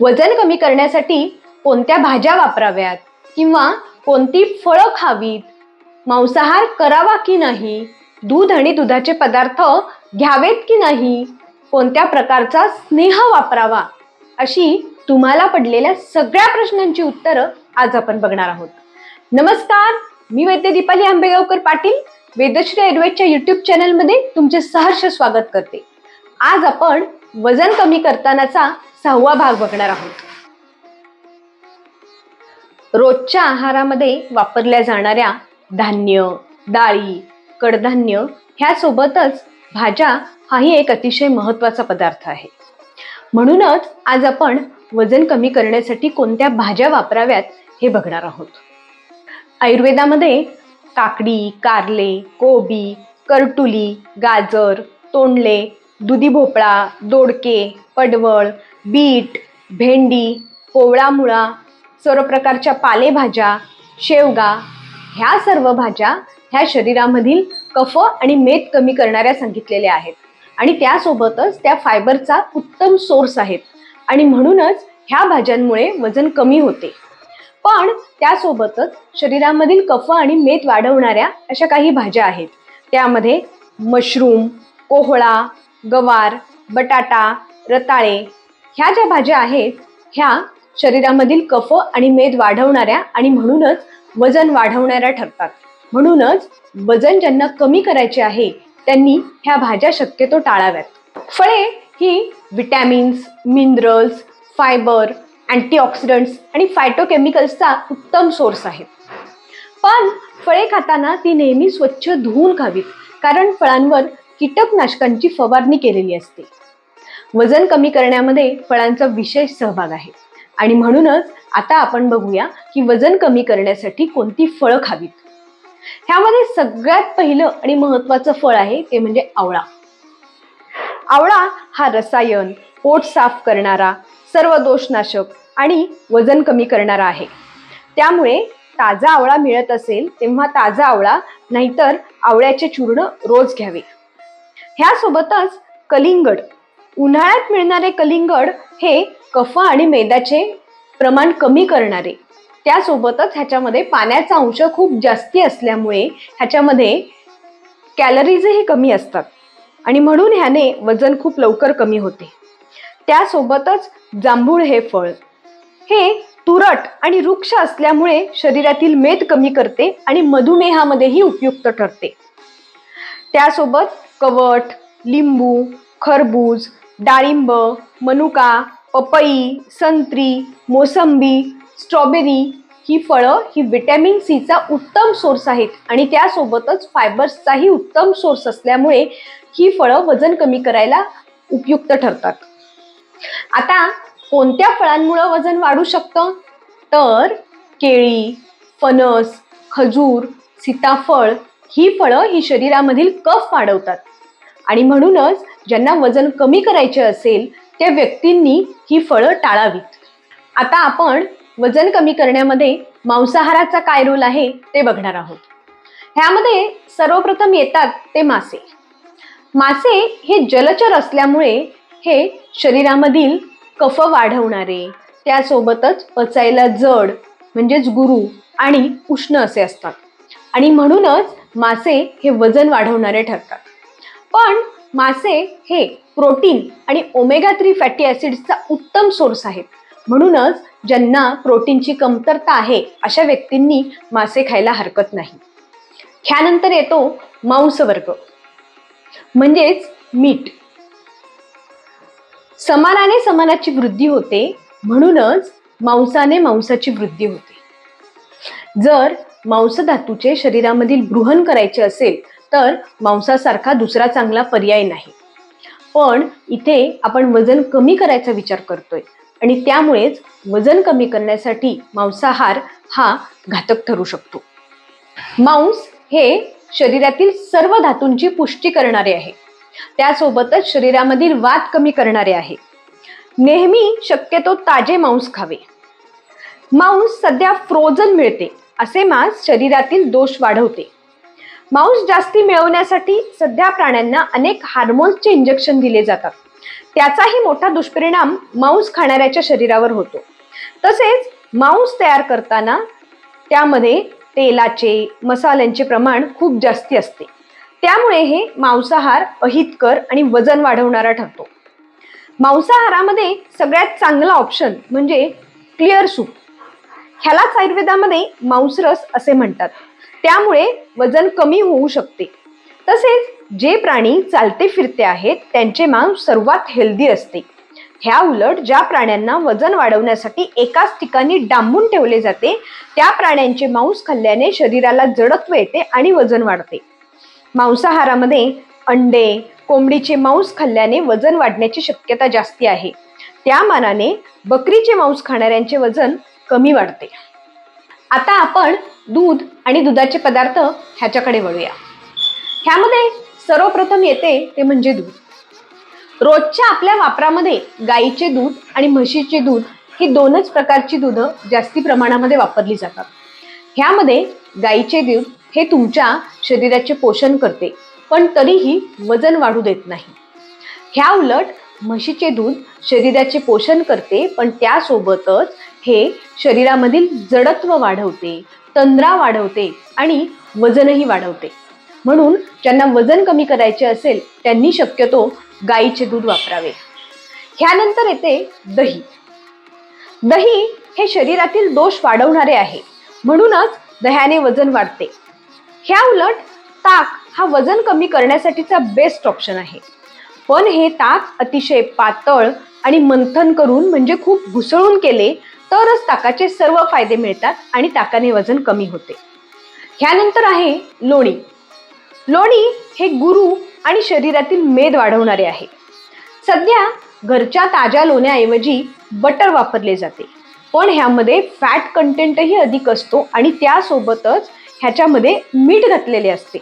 वजन कमी करण्यासाठी कोणत्या भाज्या वापराव्यात? किंवा कोणती फळं खावीत? मांसाहार करावा की नाही? दूध आणि दुधाचे पदार्थ घ्यावेत की नाही? कोणत्या प्रकारचा स्नेह वापरावा? अशी तुम्हाला पडलेल्या सगळ्या प्रश्नांची उत्तरं आज आपण बघणार आहोत. नमस्कार मी वैद्य दीपाली आंबेगावकर पाटील वेदश्री आयुर्वेदच्या युट्यूब चॅनलमध्ये तुमचे सहर्ष स्वागत करते. आज आपण वजन कमी करतानाचा सहावा भाग बघणार आहोत. रोजच्या आहारामध्ये वापरल्या जाणाऱ्या धान्य डाळी कडधान्य ह्यासोबतच भाज्या हाही एक अतिशय महत्त्वाचा पदार्थ आहे. म्हणूनच आज आपण वजन कमी करण्यासाठी कोणत्या भाज्या वापराव्यात हे बघणार आहोत. आयुर्वेदामध्ये काकडी कारले कोबी करटुली गाजर तोंडले दुधी भोपळा दोडके पडवळ बीट भेंडी कोवळा मुळा सर्व प्रकारच्या पालेभाज्या शेवगा ह्या सर्व भाज्या ह्या शरीरामधील कफ आणि मेद कमी करणाऱ्या सांगितलेल्या आहेत. आणि त्यासोबतच त्या फायबरचा उत्तम सोर्स आहेत. आणि म्हणूनच ह्या भाज्यांमुळे वजन कमी होते. पण त्यासोबतच शरीरामधील कफ आणि मेद वाढवणाऱ्या अशा काही भाज्या आहेत. त्यामध्ये मशरूम कोहळा गवार बटाटा रताळे ह्या ज्या भाज्या आहेत ह्या शरीरामधील कफ आणि मेद वाढवणाऱ्या आणि म्हणूनच वजन वाढवणाऱ्या ठरतात. म्हणूनच वजन ज्यांना कमी करायचे आहे त्यांनी ह्या भाज्या शक्यतो टाळाव्यात. फळे ही विटॅमिन्स मिनरल्स फायबर अँटीऑक्सिडंट्स आणि फायटोकेमिकल्सचा उत्तम सोर्स आहेत. पण फळे खाताना ती नेहमी स्वच्छ धुवून खावीत कारण फळांवर कीटकनाशकांची फवारणी केलेली असते. वजन कमी करण्यामध्ये फळांचा विशेष सहभाग आहे. आणि म्हणूनच आता आपण बघूया की वजन कमी करण्यासाठी कोणती फळं खावीत. ह्यामध्ये सगळ्यात पहिलं आणि महत्वाचं फळ आहे ते म्हणजे आवळा. आवळा हा रसायन पोट साफ करणारा सर्व दोषनाशक आणि वजन कमी करणारा आहे. त्यामुळे ताजा आवळा मिळत असेल तेव्हा ताजा आवळा नाहीतर आवळ्याचे चूर्ण रोज घ्यावे. ह्यासोबतच कलिंगड. उन्हाळ्यात मिळणारे कलिंगड हे कफ आणि मैद्याचे प्रमाण कमी करणारे. त्यासोबतच ह्याच्यामध्ये पाण्याचा अंश खूप जास्ती असल्यामुळे ह्याच्यामध्ये कॅलरीजही कमी असतात. आणि म्हणून ह्याने वजन खूप लवकर कमी होते. त्यासोबतच जांभूळ हे फळ. हे तुरट आणि वृक्ष असल्यामुळे शरीरातील मेद कमी करते आणि मधुमेहामध्येही उपयुक्त ठरते. त्यासोबत कवट लिंबू खरबूज डाळिंब मनुका पपई संत्री मोसंबी स्ट्रॉबेरी ही फळं ही विटॅमिन सीचा उत्तम सोर्स आहेत. आणि त्यासोबतच फायबर्सचाही उत्तम सोर्स असल्यामुळे ही फळं वजन कमी करायला उपयुक्त ठरतात. आता कोणत्या फळांमुळं वजन वाढू शकतं? तर केळी फणस खजूर सीताफळ ही फळं ही शरीरामधील कफ वाढवतात. आणि म्हणूनच ज्यांना वजन कमी करायचे असेल त्या व्यक्तींनी ही फळं टाळावीत. आता आपण वजन कमी करण्यामध्ये मांसाहाराचा काय रोल आहे ते बघणार आहोत. ह्यामध्ये सर्वप्रथम येतात ते मासे. मासे हे जलचर असल्यामुळे हे शरीरामधील कफ वाढवणारे त्यासोबतच पचायला जड म्हणजेच गुरु आणि उष्ण असे असतात. आणि म्हणूनच मासे हे वजन वाढवणारे ठरतात. पण मासे हे प्रोटीन आणि ओमेगा थ्री फॅटी ॲसिड्सचा उत्तम सोर्स आहेत. म्हणूनच ज्यांना प्रोटीनची कमतरता आहे अशा व्यक्तींनी मासे खायला हरकत नाही. ह्यानंतर येतो मांसवर्ग म्हणजेच मीठ. समानाने समानाची वृद्धी होते म्हणूनच मांसाने मांसाची वृद्धी होते. जर मांसधातूचे शरीरामधील बृहन करायचे असेल तर मांसासारखा दुसरा चांगला पर्याय नाही. पण इथे आपण वजन कमी करायचा विचार करतोय आणि त्यामुळेच वजन कमी करण्यासाठी मांसाहार हा घातक ठरू शकतो. मांस हे शरीरातील सर्व धातूंची पुष्टी करणारे आहे. त्यासोबतच शरीरामधील वात कमी करणारे आहे. नेहमी शक्यतो ताजे मांस खावे. मांस सध्या फ्रोझन मिळते असे मांस शरीरातील दोष वाढवते. मांस जास्ती मिळवण्यासाठी सध्या प्राण्यांना अनेक हार्मोन्सचे इंजेक्शन दिले जातात. त्याचाही मोठा दुष्परिणाम मांस खाणाऱ्याच्या शरीरावर होतो. तसेच मांस तयार करताना त्यामध्ये तेलाचे मसाल्यांचे प्रमाण खूप जास्ती असते. त्यामुळे हे मांसाहार अहितकर आणि वजन वाढवणारा ठरतो. मांसाहारामध्ये सगळ्यात चांगला ऑप्शन म्हणजे क्लिअर सूप ह्यालाच आयुर्वेदामध्ये मांसरस असे म्हणतात. त्यामुळे वजन कमी होऊ शकते. तसेच जे प्राणी चालते फिरते आहेत त्यांचे मांस सर्वात हेल्दी असते. ह्या उलट ज्या प्राण्यांना वजन वाढवण्यासाठी एकाच ठिकाणी डांबून ठेवले जाते त्या प्राण्यांचे मांस खाल्ल्याने शरीराला जडत्व येते आणि वजन वाढते. मांसाहारामध्ये अंडे कोंबडीचे मांस खाल्ल्याने वजन वाढण्याची शक्यता जास्ती आहे. त्या मानाने बकरीचे मांस खाणाऱ्यांचे वजन कमी वाढते. आता आपण दूध आणि दुधाचे पदार्थ ह्याच्याकडे वळूया. ह्यामध्ये सर्वप्रथम येते ते म्हणजे दूध. रोजच्या आपल्या वापरामध्ये गाईचे दूध आणि म्हशीचे दूध ही दोनच प्रकारची दूधं जास्ती प्रमाणामध्ये वापरली जातात. ह्यामध्ये गाईचे दूध हे तुमच्या शरीराचे पोषण करते पण तरीही वजन वाढू देत नाही. ह्या उलट म्हशीचे दूध शरीराचे पोषण करते पण त्यासोबतच हे शरीरामधील जडत्व वाढवते तंद्रा वाढवते आणि वजनही वाढवते. म्हणून ज्यांना वजन कमी करायचे असेल त्यांनी शक्यतो गाईचे दूध वापरावे. ह्यानंतर येते दही. दही हे शरीरातील दोष वाढवणारे आहे. म्हणूनच दह्याने वजन वाढते. ह्या उलट ताक हा वजन कमी करण्यासाठीचा बेस्ट ऑप्शन आहे. पण हे ताक अतिशय पातळ आणि मंथन करून म्हणजे खूप घुसळून केले तरच ताकाचे सर्व फायदे मिळतात आणि ताकाने वजन कमी होते. ह्यानंतर आहे लोणी. लोणी हे गुरु आणि शरीरातील मेद वाढवणारे आहे. सध्या घरच्या ताज्या लोण्याऐवजी बटर वापरले जाते. पण ह्यामध्ये फॅट कंटेंटही अधिक असतो आणि त्यासोबतच ह्याच्यामध्ये मीठ घातलेले असते.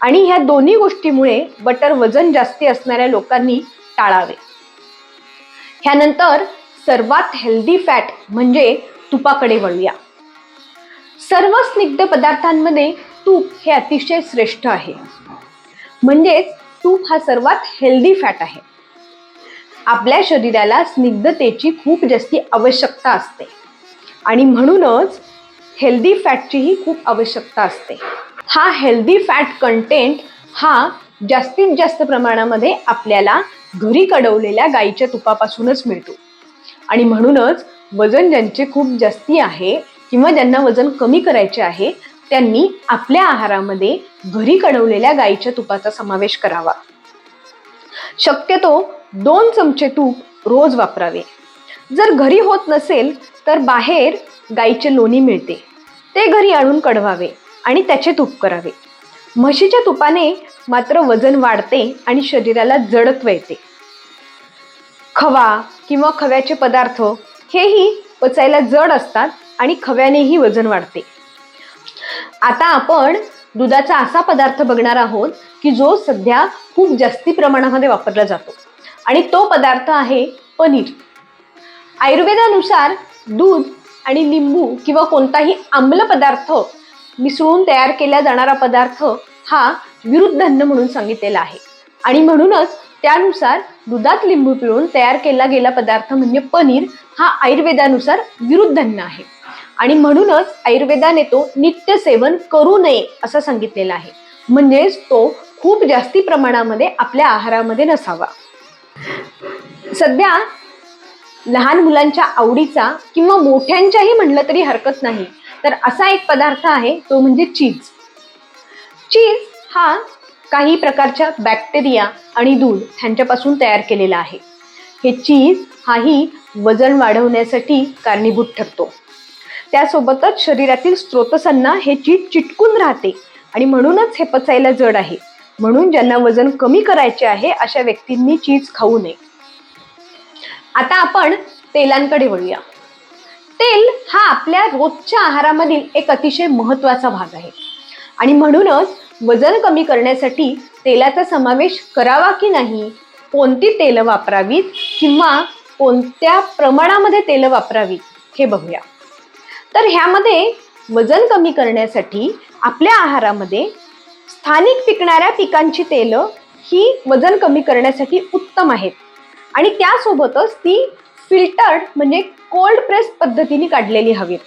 आणि ह्या दोन्ही गोष्टीमुळे बटर वजन जास्ती असणाऱ्या लोकांनी टाळावे. ह्यानंतर सर्वात हेल्दी फॅट म्हणजे तुपाकडे वळूया. सर्व स्निग्ध पदार्थांमध्ये तूप हे अतिशय श्रेष्ठ आहे. म्हणजेच तूप हा सर्वात हेल्दी फॅट आहे. आपल्या शरीराला स्निग्धतेची खूप जास्ती आवश्यकता असते. आणि म्हणूनच हेल्दी फॅटचीही खूप आवश्यकता असते. हा हेल्दी फॅट कंटेंट हा जास्तीत जास्त प्रमाणामध्ये आपल्याला घरी कडवलेल्या गाईच्या तुपापासूनच मिळतो. आणि म्हणूनच वजन ज्यांचे खूप जास्ती आहे किंवा ज्यांना वजन कमी करायचे आहे त्यांनी आपल्या आहारामध्ये घरी कडवलेल्या गाईच्या तुपाचा समावेश करावा. शक्यतो दोन चमचे तूप रोज वापरावे. जर घरी होत नसेल तर बाहेर गाईचे लोणी मिळते. ते घरी आणून कढवावे आणि त्याचे तूप करावे. म्हशीच्या तुपाने मात्र वजन वाढते आणि शरीराला जडत्व येते. खवा किंवा खव्याचे पदार्थ हेही पचायला जड असतात आणि खव्यानेही वजन वाढते. आता आपण दुधाचा असा पदार्थ बघणार आहोत की जो सध्या खूप जास्ती प्रमाणामध्ये वापरला जातो. आणि तो पदार्थ आहे पनीर. आयुर्वेदानुसार दूध आणि लिंबू किंवा कोणताही आम्ल पदार्थ मिसळून तयार केला जाणारा पदार्थ हा विरुद्ध अन्न म्हणून सांगितलेला आहे. आणि म्हणूनच त्यानुसार दुधात लिंबू पिळून तयार केला गेला पदार्थ म्हणजे पनीर हा आयुर्वेदानुसार विरुद्धन्न आहे. आणि म्हणूनच आयुर्वेदाने तो नित्य सेवन करू नये असं सांगितलेलं आहे. म्हणजेच तो खूप जास्ती प्रमाणामध्ये आपल्या आहारामध्ये नसावा. सध्या लहान मुलांच्या आवडीचा किंवा मोठ्यांच्याही म्हणलं तरी हरकत नाही. तर असा एक पदार्थ आहे तो म्हणजे चीज. चीज हा काही प्रकारच्या बॅक्टेरिया आणि दूध ह्यांच्यापासून तयार केलेला आहे. हे चीज हाही वजन वाढवण्यासाठी कारणीभूत ठरतो. त्यासोबतच शरीरातील स्त्रोतसांना हे चीज चिटकून राहते आणि म्हणूनच हे पचायला जड आहे. म्हणून ज्यांना वजन कमी करायचे आहे अशा व्यक्तींनी चीज खाऊ नये. आता आपण तेलांकडे वळूया. तेल हा आपल्या रोजच्या आहारामधील एक अतिशय महत्त्वाचा भाग आहे. आणि म्हणूनच वजन कमी करण्यासाठी तेलाचा समावेश करावा की नाही? कोणती तेलं वापरावीत किंवा कोणत्या प्रमाणामध्ये तेलं वापरावीत? हे बघूया. तर ह्यामध्ये वजन कमी करण्यासाठी आपल्या आहारामध्ये स्थानिक पिकणाऱ्या पिकांची तेलं ही वजन कमी करण्यासाठी उत्तम आहेत. आणि त्यासोबतच ती फिल्टर्ड म्हणजे कोल्ड प्रेस पद्धतीने काढलेली हवीत.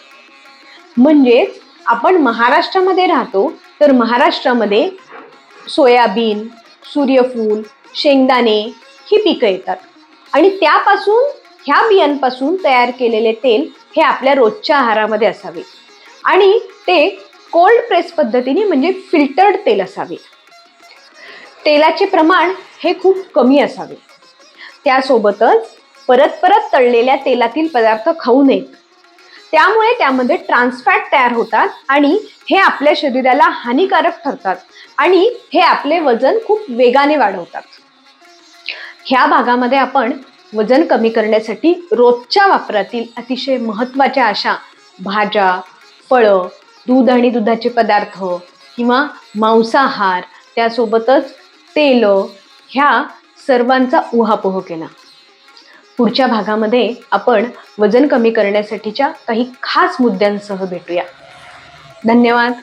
म्हणजेच आपण महाराष्ट्रामध्ये राहतो तर महाराष्ट्रामध्ये सोयाबीन सूर्यफूल शेंगदाणे ही पिकं येतात. आणि त्यापासून ह्या बियांपासून तयार केलेले तेल हे आपल्या रोजच्या आहारामध्ये असावे. आणि ते कोल्ड प्रेस पद्धतीने म्हणजे फिल्टर्ड तेल असावे. तेलाचे प्रमाण हे खूप कमी असावे. त्यासोबतच परत परत तळलेल्या तेलातील पदार्थ खाऊ नयेत. त्यामुळे त्यामध्ये ट्रान्सफॅट तयार होतात आणि हे आपल्या शरीराला हानिकारक ठरतात आणि हे आपले वजन खूप वेगाने वाढवतात. ह्या भागामध्ये आपण वजन कमी करण्यासाठी रोजच्या वापरातील अतिशय महत्त्वाच्या अशा भाज्या फळं दूध आणि दुधाचे पदार्थ किंवा मांसाहार त्यासोबतच तेल ह्या सर्वांचा उहापोह केला. पुढच्या भागामध्ये आपण वजन कमी करण्यासाठीच्या काही खास मुद्द्यांसह भेटूया. धन्यवाद.